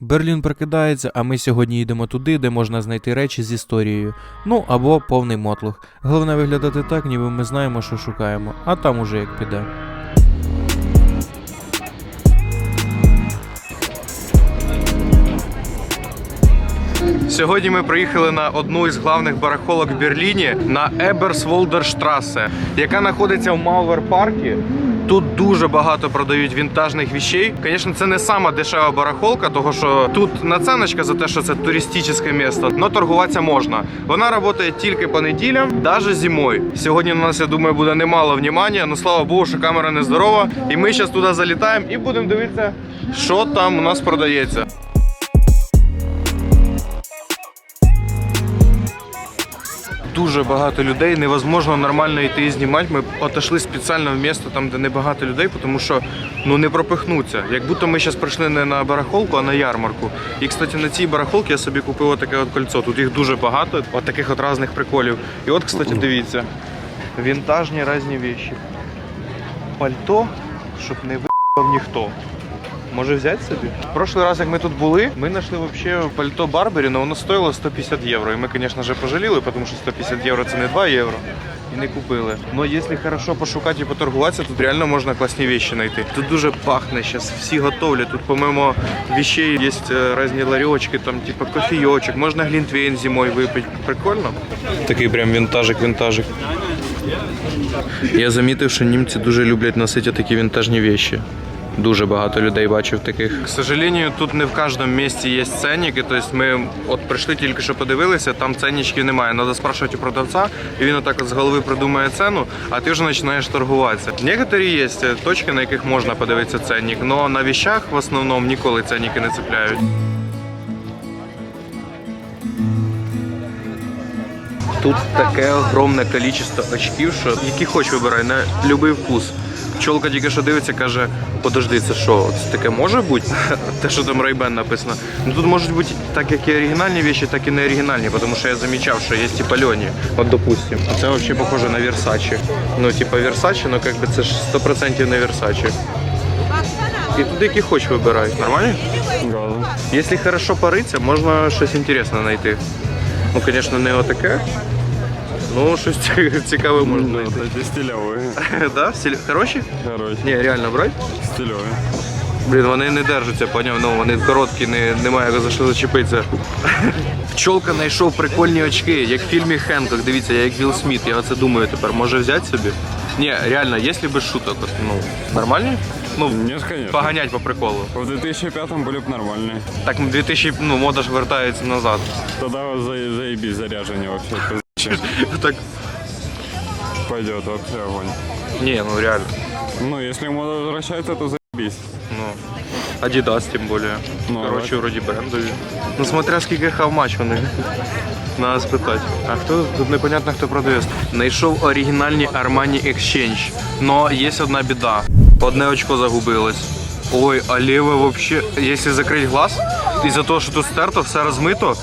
Берлін прокидається, а ми сьогодні йдемо туди, де можна знайти речі з історією. Ну або повний мотлух. Головне виглядати так, ніби ми знаємо, що шукаємо, а там уже як піде. Сьогодні ми приїхали на одну із главних барахолок в Берліні на Еберсволдерштрасе, яка знаходиться в Мауер-паркі. Тут дуже багато продають вінтажних вещей. Звісно, це не сама дешева барахолка, тому що тут наценочка за те, що це туристичне місто, але торгуватися можна. Вона працює тільки по неділям, навіть зимою. Сьогодні на нас, я думаю, буде немало внимання, але слава Богу, що камера не здорова. І ми зараз туди залітаємо і будемо дивитися, що там у нас продається. Дуже багато людей, невозможно нормально йти і знімати. Ми отошли спеціально в місце там, де не багато людей, тому що ну не пропихнуться. Як будто ми зараз прийшли не на барахолку, а на ярмарку. І, кстати, на цій барахолці я собі купив таке от кольцо. Тут їх дуже багато, от таких от різних приколів. І от, кстати, дивіться, вінтажні різні віші. Пальто, щоб не вибав ніхто. Може взяти собі? В прошлый раз, як ми тут були, ми знайшли вообще пальто Барбері, але воно стоїло 150 євро. І ми, звісно ж, пожаліли, тому що 150 євро це не 2 євро. І не купили. Но якщо хорошо пошукати і поторгуватися, тут реально можна класні вещи знайти. Тут дуже пахне зараз, всі готовлять. Тут, помимо вещей, є е, різні ларьочки, там, типу кофійочок, можна глінтвейн зимою випити. Прикольно. Такий прям вінтажик, вінтажик. Я замітив, що німці дуже люблять носити такі вінтажні вещи. Дуже багато людей бачив таких. К сожалению, тут не в кожному місці є ценники. Тобто ми от прийшли тільки що подивилися, там ценничків немає. Треба спрашувати у продавця, і він отак от з голови придумає ціну, а ти вже починаєш торгуватися. Некоторі є е, точки, на яких можна подивитися ценник, але на вещах в основному ніколи ценники не цепляють. Тут таке огромне кількість очків, що які хоч вибирай, на будь-який вкус. Пчолка тільки що дивиться, каже: подожди, це що? Це таке може бути? Те, що там Ray-Ban написано. Ну тут можуть бути так як і оригінальні вещи, так і не оригінальні, тому що я замічав, що є типа льоні. От допустим. Це взагалі похоже на Versace. Ну, типа Versace, ну як би це ж 100% не Versace. І туди які хоч вибирай. Нормально? Якщо хорошо париться, можна щось інтересне знайти. Ну, звісно, не отаке. Ну, щось ці- цікаве можна знайти. Эти стилевые. Да? Стиль... Хороші? Короче, Ні, реально брать? стилевые. Блін, вони не держаться, поняв, ну вони короткі, не, немає за що зачепитися. Пчолка знайшов прикольні очки, як в фільмі Хенкок. Дивіться, я як Вілл Сміт, я оце думаю тепер. Може взяти собі? Ні, реально, якщо без шуток, от, ну, нормальні? Ну, Нет, конечно. поганять по приколу. В 2005-м были бы нормальные. Так 2000, ну, мода ж вертається назад. Тогда за, заебись заряжение вообще. Так, Пойдет вообще огонь. ні, ну реально. Ну, если мода возвращается, то заебись. Ну, Adidas тим більше. Ну, Коротше, так. вроді брендові. Ну, смотря скільки хавмач вони. Надо спитати. А хто тут непонятно хто продає. Знайшов оригінальні Armani Exchange. Но є одна біда. Одне очко загубилось. Ой, а ліве вообще, якщо закрити глаз, із-за того, що тут стерто, все розмито.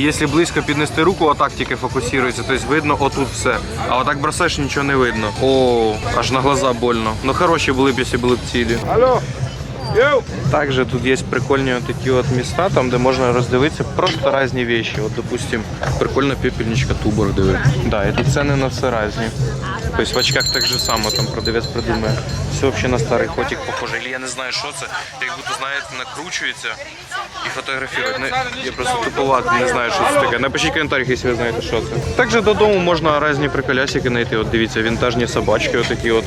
Якщо близько піднести руку, отак тільки фокусується, тобто видно отут все. А отак бросаєш, нічого не видно. О, аж на глаза больно. Ну хороші були б, якщо були б цілі. Алло! Также тут є прикольні такі от міста, там де можна роздивитися просто різні вещи. От, допустим, прикольна пепельничка Тубор, диви. Да, і тут ціни на все різні. Тобто в очках так же само там продавець придумає. Все взагалі на старий хотик похоже. Или я не знаю, що це. Як будто, знаєте, накручується і фотографують. Ну, я просто туповат, не знаю, що це таке. Напишіть в коментарях, якщо ви знаєте, що це. Також додому можна різні приколясики знайти. От дивіться, вінтажні собачки, отакі от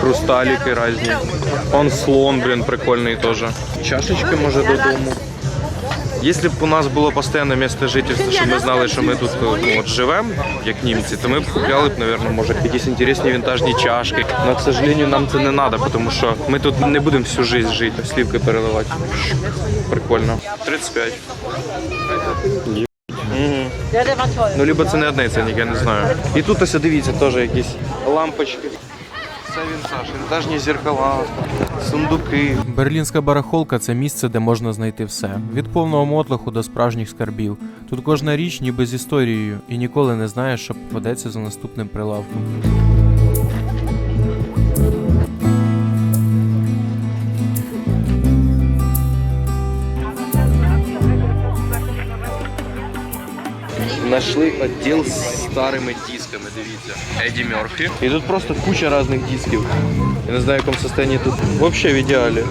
хрусталики різні. Он слон, блін, прикольний теж. Чашечки може додому. Якщо б у нас було постійне місце жительства, щоб ми знали, що ми тут ну, от живемо, як німці, то ми б купляли б, мабуть, може, якісь інтересні вінтажні чашки. Але, к сожалению, нам це не треба, тому що ми тут не будемо всю життя жити, слівки переливати. Прикольно. 35. Ну, либо це не одне ценник, я не знаю. І тут ось дивіться, теж якісь лампочки. Це вінтаж, вінтажні зеркала, сундуки. Берлінська барахолка це місце, де можна знайти все. Від повного мотлоху до справжніх скарбів. Тут кожна річ ніби з історією, і ніколи не знаєш, що попадеться за наступним прилавком. Нашли відділ з старими дисками, дивіться. Еді Мерфі. І тут просто куча різних дисків. Я не знаю, в якому стані тут. Взагалі в ідеалі.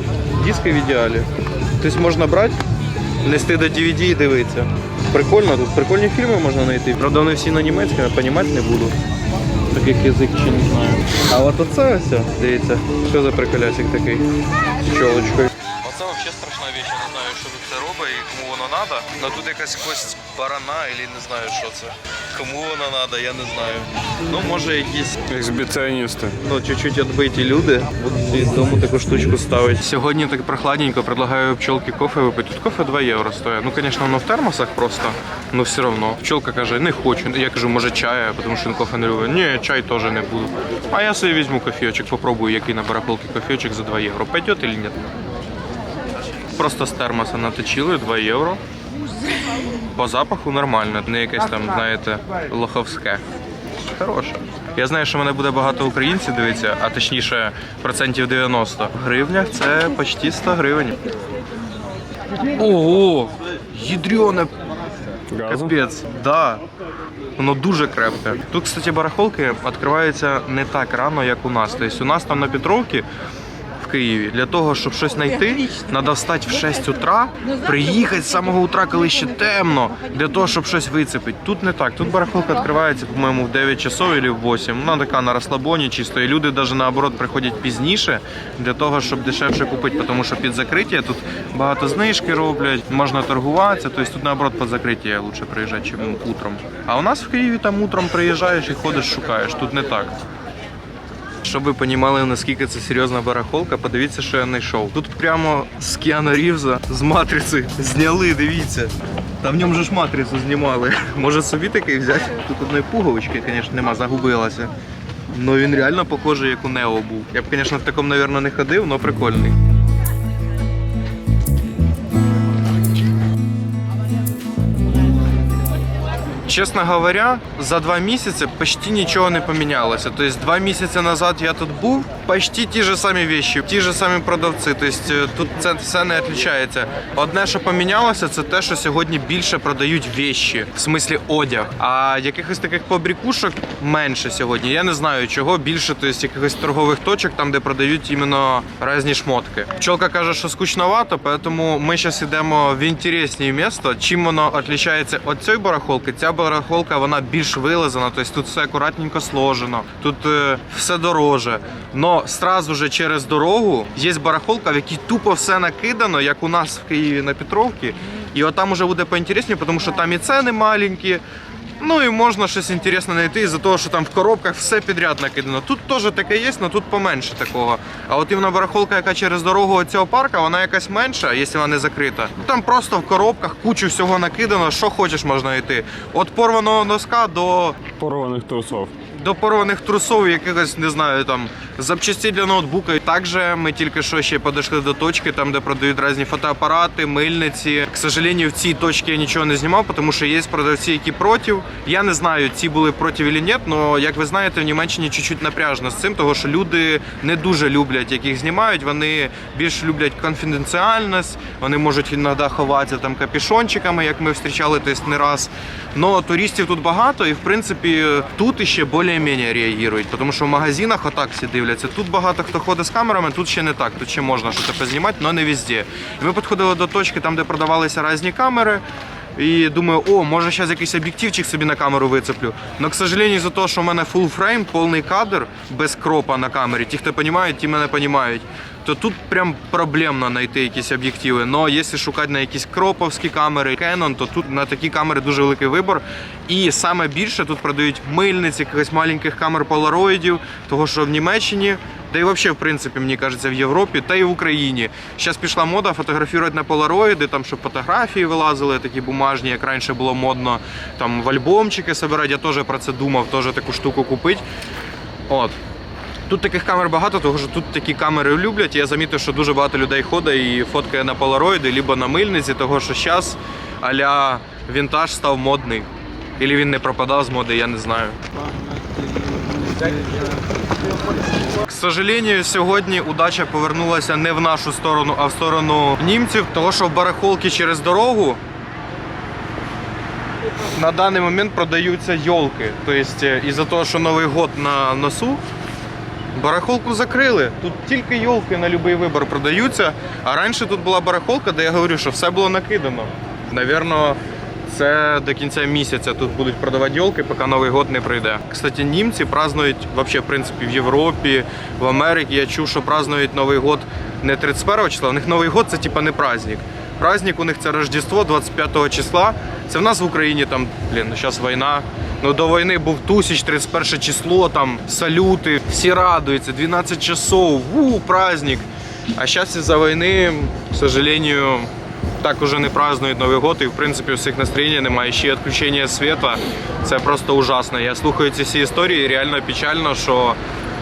Диски в ідеалі. Тобто можна брати, нести до DVD і дивитися. Прикольно, тут прикольні фільми можна знайти. Правда, вони всі на німецькому, я понімати не буду. Таких язик ще не знаю. А от оце ось, дивіться, що за приколясик такий з чолочкою. Взагалі страшна річ, я не знаю, що тут це робить і кому воно треба. Ну тут якась кость барана, або не знаю, що це. Кому воно треба, я не знаю. Ну, може якісь Эксбиционисты. ну, чуть-чуть відбиті люди будуть з дому таку штучку ставити. Сьогодні так прохладненько, предлагаю пчелки кофе випити. Тут кофе 2 євро стоїть. Ну, звісно, воно в термосах просто, але все одно. Пчелка каже, не хочу. Я кажу, може чая, тому що він кофе не любить. Ні, чай теж не буду. А я собі візьму кофійочок, попробую, який на барахолці кофійочок за 2 євро. Пойдет или ні? Просто з термоса наточили 2 євро. По запаху нормально, не якесь там, знаєте, лоховське. Хороше. Я знаю, що мене буде багато українців дивитися, а точніше процентів 90. В гривнях це почти 100 гривень. Ого! Ядрёне Капець, да. Воно дуже крепке. Тут, кстати, барахолки відкриваються не так рано, як у нас. Тобто у нас там на Петровці Києві для того, щоб щось знайти, треба встати в 6 утра, приїхати з самого утра, коли ще темно, для того, щоб щось вицепити. Тут не так. Тут барахолка відкривається, по-моєму, в 9 часов або в 8. Вона така на розслабоні чисто. І люди навіть наоборот приходять пізніше для того, щоб дешевше купити, тому що під закриття тут багато знижки роблять, можна торгуватися. Тобто тут наоборот під закриття лучше приїжджати, ніж утром. А у нас в Києві там утром приїжджаєш і ходиш, шукаєш. Тут не так. Щоб ви розуміли, наскільки це серйозна барахолка, подивіться, що я знайшов. Тут прямо з Кіана Рівза, з матриці зняли, дивіться. Та в ньому же ж матрицю знімали. Може собі такий взяти? Тут одної пуговички, звісно, нема, загубилася. Ну він реально похожий, як у Нео був. Я б, звісно, в такому, мабуть, не ходив, але прикольний. Честно говоря, за два месяца почти ничего не поменялося. То есть два месяца назад я тут був, почти ті ж самі вещи, ті ж самі продавці. То есть е, тут це все не відрізняється. Одне, що помінялося, це те, що сьогодні більше продають вещі, в смислі одяг. А якихось таких побрікушок менше сьогодні. Я не знаю чого більше, то есть якихось торгових точок, там де продають іменно різні шмотки. Пчелка каже, що скучновато, тому ми зараз йдемо в інтересне місто. Чим воно відрізняється від цієї барахолки? Ця барахолка вона більш вилизана, тобто тут все акуратненько сложено, тут е, все дороже. Но сразу же через дорогу є барахолка, в якій тупо все накидано, як у нас в Києві на Петровці. І от там уже буде поінтересніше, тому що там і ціни маленькі. Ну і можна щось інтересне знайти із-за того, що там в коробках все підряд накидано. Тут теж таке є, але тут поменше такого. А от іменно барахолка, яка через дорогу цього парка, вона якась менша, якщо вона не закрита. Ну, Там просто в коробках кучу всього накидано, що хочеш можна знайти. От порваного носка до порваних трусов. До порваних трусов, якихось, не знаю, там запчасті для ноутбука. Також ми тільки що ще підійшли до точки, там де продають різні фотоапарати, мильниці. К сожалению, в цій точці я нічого не знімав, тому що є продавці, які проти. Я не знаю, ці були проти чи ні, але як ви знаєте, в Німеччині чуть-чуть напряжно з цим, тому що люди не дуже люблять, як їх знімають. Вони більш люблять конфіденціальність, вони можуть іноді ховатися там капішончиками, як ми зустрічали тобто не раз. Но туристів тут багато, і в принципі тут іще більш-менш реагують, тому що в магазинах отак всі дивляться. Тут багато хто ходить з камерами, тут ще не так. Тут ще можна щось познімати, але не везде. І ми підходили до точки, там де продавалися різні камери. І думаю, о, може зараз якийсь об'єктивчик собі на камеру вицеплю. Но, к сожалению, за те, що в мене full фрейм, повний кадр без кропа на камері. Ті, хто розуміють, ті мене розуміють. То тут прям проблемно знайти якісь об'єктиви. Но якщо шукати на якісь кроповські камери, Canon, то тут на такі камери дуже великий вибір. І саме більше тут продають мильниці, якихось маленьких камер полароїдів, того що в Німеччині. Та й взагалі, в принципі, мені кажеться, в Європі та й в Україні. Зараз пішла мода фотографувати на полароїди, там щоб фотографії вилазили, такі бумажні, як раніше було модно, там в альбомчики збирати. Я теж про це думав, теж таку штуку купити. От. Тут таких камер багато, тому що тут такі камери люблять. Я замітив, що дуже багато людей ходить і фоткає на полароїди, либо на мильниці, того що зараз аля вінтаж став модний. Ілі він не пропадав з моди, я не знаю. К сожалению, сьогодні удача повернулася не в нашу сторону, а в сторону німців, того що в барахолки через дорогу на даний момент продаються йолки. Тобто, із-за того, що Новий год на носу, барахолку закрили. Тут тільки йолки на будь-який вибір продаються. А раніше тут була барахолка, де я говорю, що все було накидано. Навірно, це до кінця місяця тут будуть продавати йолки, поки Новий год не прийде. Кстати, німці празднують вообще, в принципі, в Європі, в Америці. Я чув, що празднують Новий год не 31 числа. У них Новий год це типа не праздник. Праздник у них це Рождество 25 числа. Це в нас в Україні там, блін, ну зараз війна. Ну до війни був тусіч, 31 число, там салюти, всі радуються, 12 часов, ву, праздник. А зараз із-за війни, к сожалению, так уже не празднують Новий год, і в принципі у всіх настроєння немає. Ще й відключення світла. Це просто ужасно. Я слухаю ці всі історії, і реально печально, що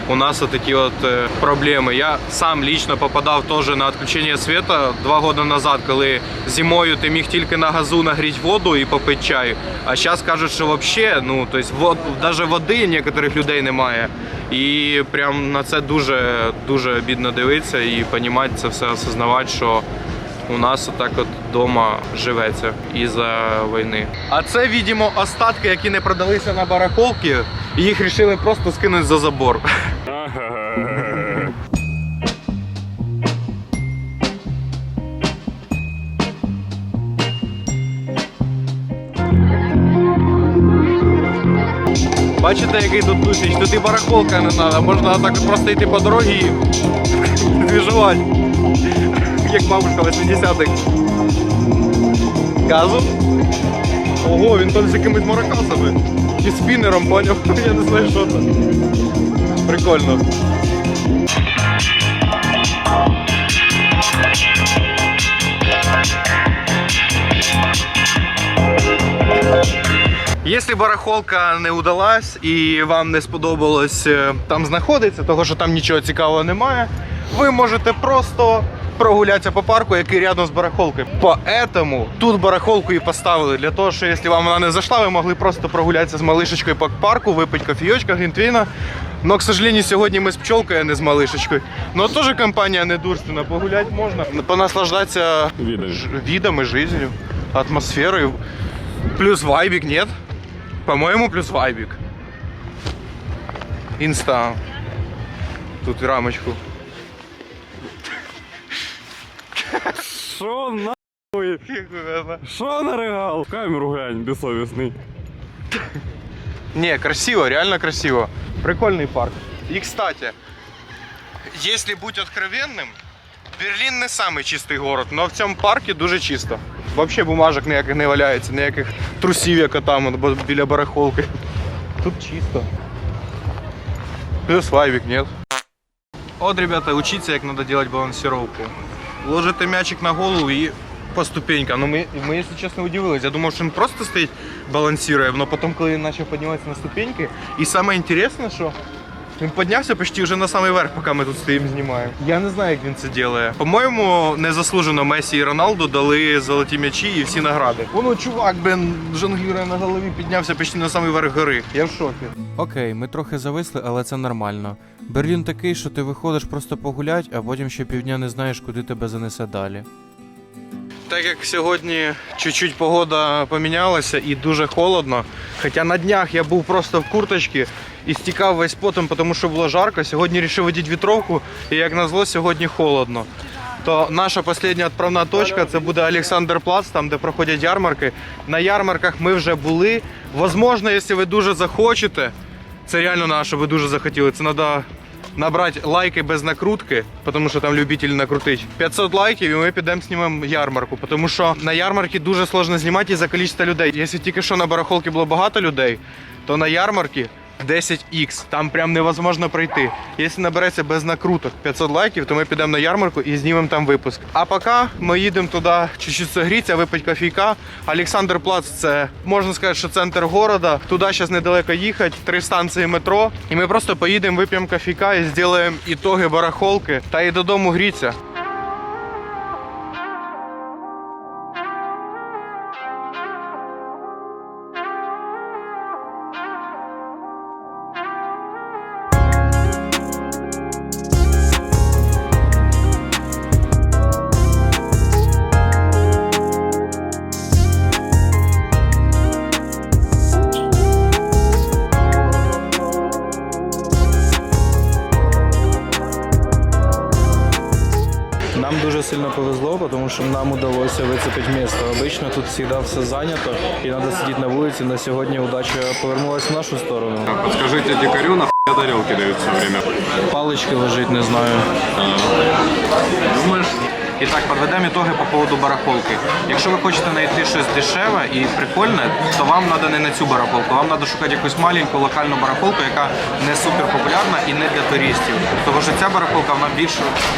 у нас такі от е, проблеми. Я сам лично попадав теж на відключення світла два роки назад, коли зимою ти міг тільки на газу нагріти воду і попити чай. А зараз кажуть, що взагалі, ну вод, навіть води некоторих людей немає. І прям на це дуже дуже обідно дивитися і розуміти це все, осознавати, що у нас отак от вдома живеться із-за війни. А це, видимо, остатки, які не продалися на барахолки, і їх вирішили просто скинути за забор. Бачите, який тут тусіч? Тут і барахолка не треба. Можна так просто йти по дорозі і двіжувати. Як бабушка 80-х. Газу? Ого, він там з якимись маракасами. Чи спінером, поняв? Я не знаю, що це. Прикольно. Якщо барахолка не удалась і вам не сподобалось е, там знаходитися, того що там нічого цікавого немає, ви можете просто прогулятися по парку, який рядом з барахолкою. Поэтому тут барахолку і поставили для того, що якщо вам вона не зайшла, ви могли просто прогулятися з малишечкою по парку, випити кофійочка, грінтвіна. Но, к сожалению, сьогодні ми з пчелкою, а не з малишечкою. Ну теж компанія недурственна, погуляти можна, понаслаждатися Видами. ж- видом и жизнью, атмосферой. Плюс вайбик, нет? По-моему, плюс вайбик. Инста. Тут рамочку. Що нахуй? Що наригал? Камеру глянь, безсовісний. Не, красиво, реально красиво. Прикольный парк. И, кстати, если быть откровенным, Берлін не самый чистий город, но в цьому парку дуже чисто. Вообще бумажок ніяких не валяється, ніяких трусів, як там от, бо- біля барахолки. Тут чисто. Плюс вайбик, нет. От, ребята, учиться, як надо делать балансировку. Ложите мячик на голову і по ступенькам. Ну, ми, ми, якщо чесно, удивились. Я думав, що він просто стоїть балансує, але потім, коли він почав підніматися на ступеньки, і саме інтересне, що він піднявся почти вже на самий верх, поки ми тут стоїмо, знімаємо. Я не знаю, як він це робить. По-моєму, незаслужено Месі і Роналду дали золоті м'ячі і всі награди. Воно чувак, блин, жонглірує на голові, піднявся почти на самий верх гори. Я в шокі. Окей, ми трохи зависли, але це нормально. Берлін такий, що ти виходиш просто погулять, а потім ще півдня не знаєш, куди тебе занесе далі. Так як сьогодні чуть-чуть погода помінялася і дуже холодно. Хоча на днях я був просто в курточці і стікав весь потом, тому що було жарко. Сьогодні вирішив водити вітровку, і як назло, сьогодні холодно. То наша остання відправна точка це буде Олександрплац, там де проходять ярмарки. На ярмарках ми вже були. Возможно, якщо ви дуже захочете, це реально наше, ви дуже захотіли. Це треба набрати лайки без накрутки, тому що там любителі накрутить. 500 лайків і ми підемо знімемо ярмарку, тому що на ярмарці дуже складно знімати із-за кількості людей. Якщо тільки що на барахолці було багато людей, то на ярмарці 10х, там прям невозможно пройти. Якщо набереться без накруток 500 лайків, то ми підемо на ярмарку і знімемо там випуск. А поки ми їдемо туди чуть-чуть согрітися, випити кофійка. Олександр Плац це можна сказати, що центр города. Туди зараз недалеко їхати, три станції метро. І ми просто поїдемо, вип'ємо кофійка і зробимо ітоги барахолки та і додому гріться. Повезло, тому що нам удалося вицепити місто. Обично тут всегда все занято і треба сидіти на вулиці. На сьогодні удача повернулась в нашу сторону. Подскажите дикарю, на тарелки дают все время. Палички лежить, не знаю. Думаєш? І так, підведемо ітоги по поводу барахолки. Якщо ви хочете знайти щось дешеве і прикольне, то вам треба не на цю барахолку, вам треба шукати якусь маленьку локальну барахолку, яка не супер популярна і не для туристів. Тому що ця барахолка вона більш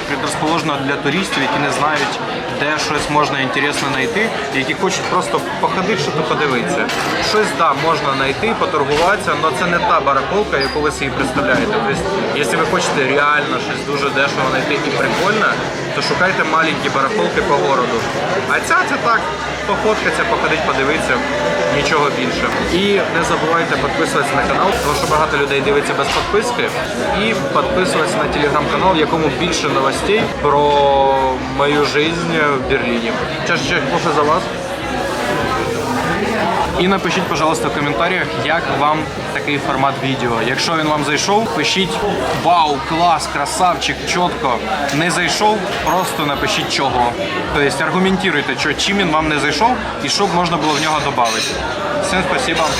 предрозположена для туристів, які не знають, де щось можна інтересне знайти, які хочуть просто походити, щоб подивитися. Щось да, можна знайти, поторгуватися, але це не та барахолка, яку ви собі представляєте. Тобто, якщо ви хочете реально щось дуже дешево знайти і прикольне, то шукайте маленькі барахолки по городу. А ця це так, походкаться, походить, подивитися, нічого більше. І не забувайте підписуватися на канал, тому що багато людей дивиться без підписки. І підписуватися на телеграм-канал, в якому більше новостей про мою жизнь в Берліні. Чаще чаще, за вас. І напишіть, пожалуйста, в коментарях, як вам такий формат відео. Якщо він вам зайшов, пишіть вау, клас, красавчик, чітко. Не зайшов, просто напишіть чого. Тобто аргументуйте, чим він вам не зайшов і що б можна було в нього додати. Всім спасибо.